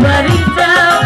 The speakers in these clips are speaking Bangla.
But it.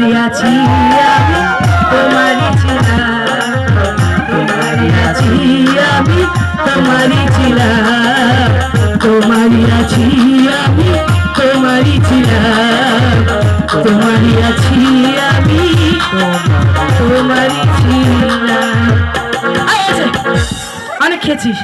তোমারই আছি আমি তোমারই ছিলাম তোমারই আছি আমি তোমারই ছিলাম তোমারই আছি আমি তোমারই ছিলাম তোমারই আছি আমি অনেক খেয়েছিস